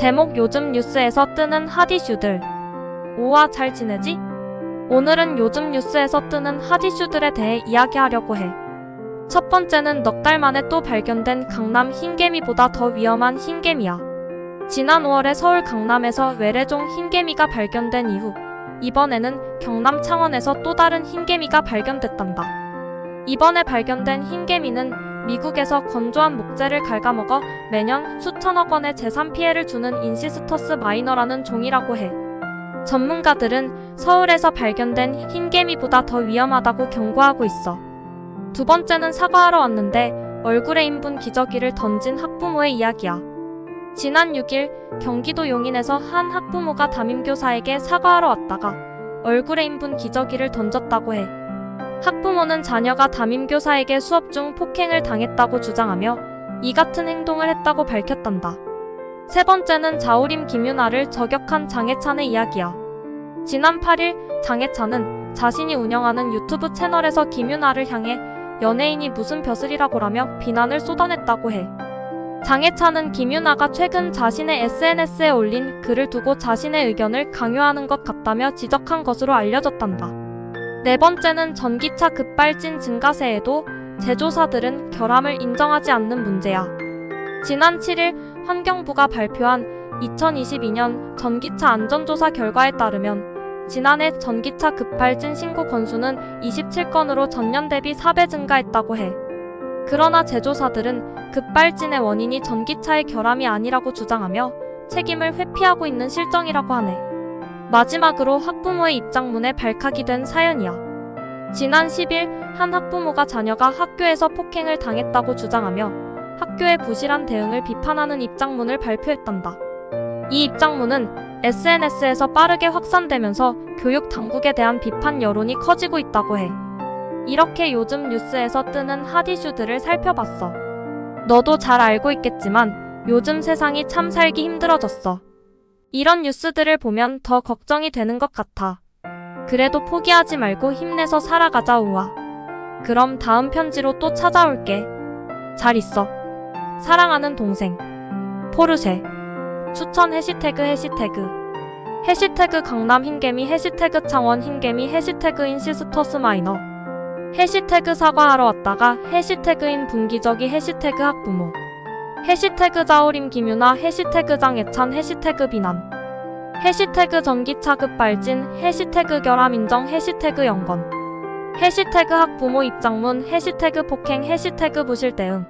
제목 요즘 뉴스에서 뜨는 핫 이슈들. 오와 잘 지내지? 오늘은 요즘 뉴스에서 뜨는 핫 이슈들에 대해 이야기하려고 해. 첫 번째는 넉 달 만에 또 발견된 강남 흰개미보다 더 위험한 흰개미야. 지난 5월에 서울 강남에서 외래종 흰개미가 발견된 이후 이번에는 경남 창원에서 또 다른 흰개미가 발견됐단다. 이번에 발견된 흰개미는 미국에서 건조한 목재를 갉아먹어 매년 수천억 원의 재산 피해를 주는 인시스터스 마이너라는 종이라고 해. 전문가들은 서울에서 발견된 흰개미보다 더 위험하다고 경고하고 있어. 두 번째는 사과하러 왔는데 얼굴에 인분 기저귀를 던진 학부모의 이야기야. 지난 6일 경기도 용인에서 한 학부모가 담임교사에게 사과하러 왔다가 얼굴에 인분 기저귀를 던졌다고 해. 학부모는 자녀가 담임교사에게 수업 중 폭행을 당했다고 주장하며 이 같은 행동을 했다고 밝혔단다. 세 번째는 자우림 김윤아를 저격한 장해찬의 이야기야. 지난 8일 장해찬은 자신이 운영하는 유튜브 채널에서 김윤아를 향해 연예인이 무슨 벼슬이라고라며 비난을 쏟아냈다고 해. 장해찬은 김윤아가 최근 자신의 SNS에 올린 글을 두고 자신의 의견을 강요하는 것 같다며 지적한 것으로 알려졌단다. 네 번째는 전기차 급발진 증가세에도 제조사들은 결함을 인정하지 않는 문제야. 지난 7일 환경부가 발표한 2022년 전기차 안전조사 결과에 따르면 지난해 전기차 급발진 신고 건수는 27건으로 전년 대비 4배 증가했다고 해. 그러나 제조사들은 급발진의 원인이 전기차의 결함이 아니라고 주장하며 책임을 회피하고 있는 실정이라고 하네. 마지막으로 학부모의 입장문에 발칵이 된 사연이야. 지난 10일 한 학부모가 자녀가 학교에서 폭행을 당했다고 주장하며 학교의 부실한 대응을 비판하는 입장문을 발표했단다. 이 입장문은 SNS에서 빠르게 확산되면서 교육 당국에 대한 비판 여론이 커지고 있다고 해. 이렇게 요즘 뉴스에서 뜨는 핫 이슈들을 살펴봤어. 너도 잘 알고 있겠지만 요즘 세상이 참 살기 힘들어졌어. 이런 뉴스들을 보면 더 걱정이 되는 것 같아. 그래도 포기하지 말고 힘내서 살아가자 우와. 그럼 다음 편지로 또 찾아올게. 잘 있어. 사랑하는 동생. 포르쉐. 추천 해시태그 해시태그. 해시태그 강남 흰개미 해시태그 창원 흰개미 해시태그 인시스터스 마이너. 해시태그 사과하러 왔다가 해시태그인 분기저기 해시태그 학부모. 해시태그 자우림 김유나 해시태그 장애찬 해시태그 비난. 해시태그 전기차 급 발진 해시태그 결함 인정 해시태그 영건. 해시태그 학부모 입장문 해시태그 폭행 해시태그 부실 대응